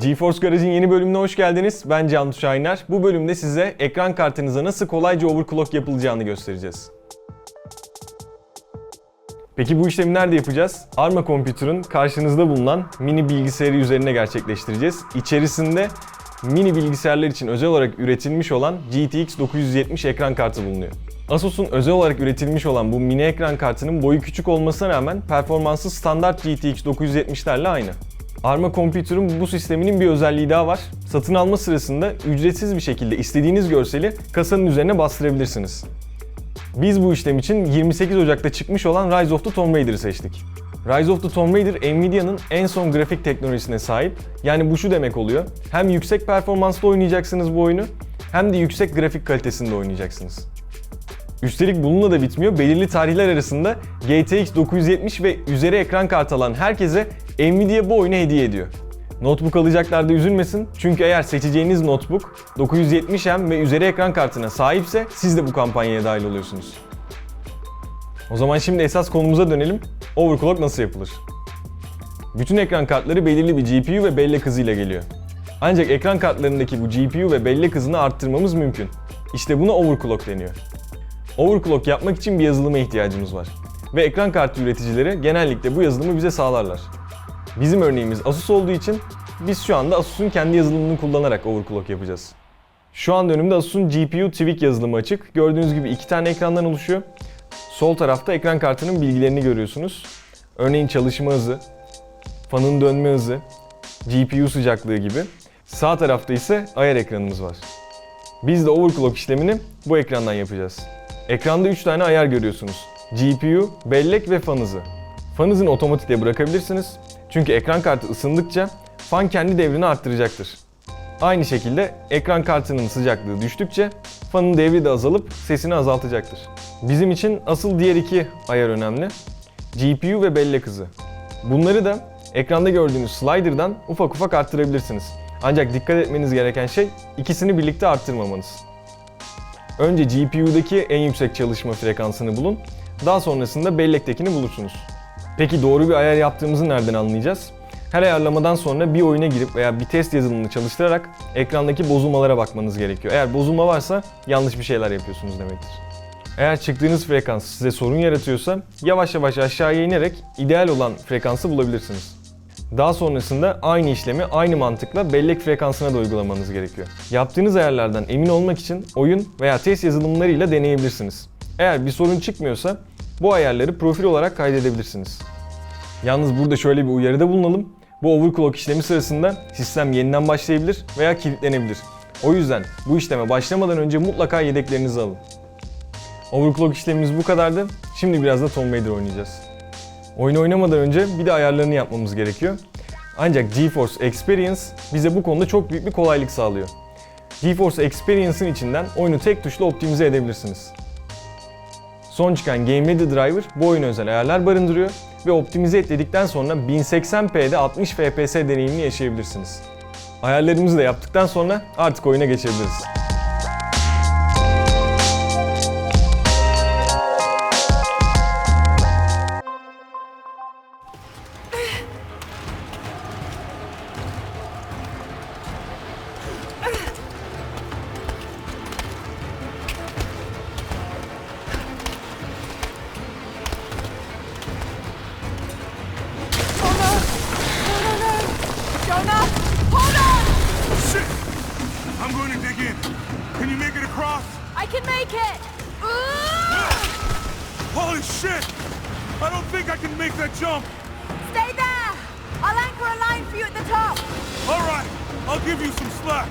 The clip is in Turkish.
GeForce Garage'ın yeni bölümüne hoş geldiniz. Ben Cantu Şahiner. Bu bölümde size ekran kartınıza nasıl kolayca overclock yapılacağını göstereceğiz. Peki bu işlemi nerede yapacağız? Arma Computer'ın karşınızda bulunan mini bilgisayarı üzerine gerçekleştireceğiz. İçerisinde mini bilgisayarlar için özel olarak üretilmiş olan GTX 970 ekran kartı bulunuyor. Asus'un özel olarak üretilmiş olan bu mini ekran kartının boyu küçük olmasına rağmen performansı standart GTX 970'lerle aynı. Arma Computer'ın bu sisteminin bir özelliği daha var. Satın alma sırasında ücretsiz bir şekilde istediğiniz görseli kasanın üzerine bastırabilirsiniz. Biz bu işlem için 28 Ocak'ta çıkmış olan Rise of the Tomb Raider'ı seçtik. Rise of the Tomb Raider Nvidia'nın en son grafik teknolojisine sahip. Yani bu şu demek oluyor. Hem yüksek performansla oynayacaksınız bu oyunu hem de yüksek grafik kalitesinde oynayacaksınız. Üstelik bununla da bitmiyor. Belirli tarihler arasında GTX 970 ve üzeri ekran kartı alan herkese Nvidia bu oyunu hediye ediyor. Notebook alacaklar da üzülmesin. Çünkü eğer seçeceğiniz notebook 970M ve üzeri ekran kartına sahipse siz de bu kampanyaya dahil oluyorsunuz. O zaman şimdi esas konumuza dönelim. Overclock nasıl yapılır? Bütün ekran kartları belirli bir GPU ve bellek hızıyla geliyor. Ancak ekran kartlarındaki bu GPU ve bellek hızını arttırmamız mümkün. İşte buna overclock deniyor. Overclock yapmak için bir yazılıma ihtiyacımız var. Ve ekran kartı üreticileri genellikle bu yazılımı bize sağlarlar. Bizim örneğimiz Asus olduğu için biz şu anda Asus'un kendi yazılımını kullanarak overclock yapacağız. Şu anda önümde Asus'un GPU Tweak yazılımı açık. Gördüğünüz gibi iki tane ekrandan oluşuyor. Sol tarafta ekran kartının bilgilerini görüyorsunuz. Örneğin çalışma hızı, fanın dönme hızı, GPU sıcaklığı gibi. Sağ tarafta ise ayar ekranımız var. Biz de overclock işlemini bu ekrandan yapacağız. Ekranda 3 tane ayar görüyorsunuz. GPU, bellek ve fan hızı. Fan hızını otomatikte bırakabilirsiniz. Çünkü ekran kartı ısındıkça fan kendi devrini arttıracaktır. Aynı şekilde ekran kartının sıcaklığı düştükçe fanın devri de azalıp sesini azaltacaktır. Bizim için asıl diğer iki ayar önemli. GPU ve bellek hızı. Bunları da ekranda gördüğünüz slider'dan ufak ufak arttırabilirsiniz. Ancak dikkat etmeniz gereken şey ikisini birlikte arttırmamanız. Önce GPU'daki en yüksek çalışma frekansını bulun. Daha sonrasında bellektekini bulursunuz. Peki doğru bir ayar yaptığımızı nereden anlayacağız? Her ayarlamadan sonra bir oyuna girip veya bir test yazılımını çalıştırarak ekrandaki bozulmalara bakmanız gerekiyor. Eğer bozulma varsa yanlış bir şeyler yapıyorsunuz demektir. Eğer çıktığınız frekans size sorun yaratıyorsa yavaş yavaş aşağıya inerek ideal olan frekansı bulabilirsiniz. Daha sonrasında aynı işlemi aynı mantıkla bellek frekansına da uygulamanız gerekiyor. Yaptığınız ayarlardan emin olmak için oyun veya test yazılımlarıyla deneyebilirsiniz. Eğer bir sorun çıkmıyorsa bu ayarları profil olarak kaydedebilirsiniz. Yalnız burada şöyle bir uyarıda bulunalım. Bu overclock işlemi sırasında sistem yeniden başlayabilir veya kilitlenebilir. O yüzden bu işleme başlamadan önce mutlaka yedeklerinizi alın. Overclock işlemimiz bu kadardı. Şimdi biraz da Tomb Raider oynayacağız. Oyunu oynamadan önce bir de ayarlarını yapmamız gerekiyor. Ancak GeForce Experience bize bu konuda çok büyük bir kolaylık sağlıyor. GeForce Experience'ın içinden oyunu tek tuşla optimize edebilirsiniz. Son çıkan Game Ready Driver bu oyuna özel ayarlar barındırıyor ve optimize et dedikten sonra 1080p'de 60 FPS deneyimini yaşayabilirsiniz. Ayarlarımızı da yaptıktan sonra artık oyuna geçebiliriz. Across? I can make it! Ooh! Holy shit! I don't think I can make that jump. Stay there! I'll anchor a line for you at the top. All right, I'll give you some slack.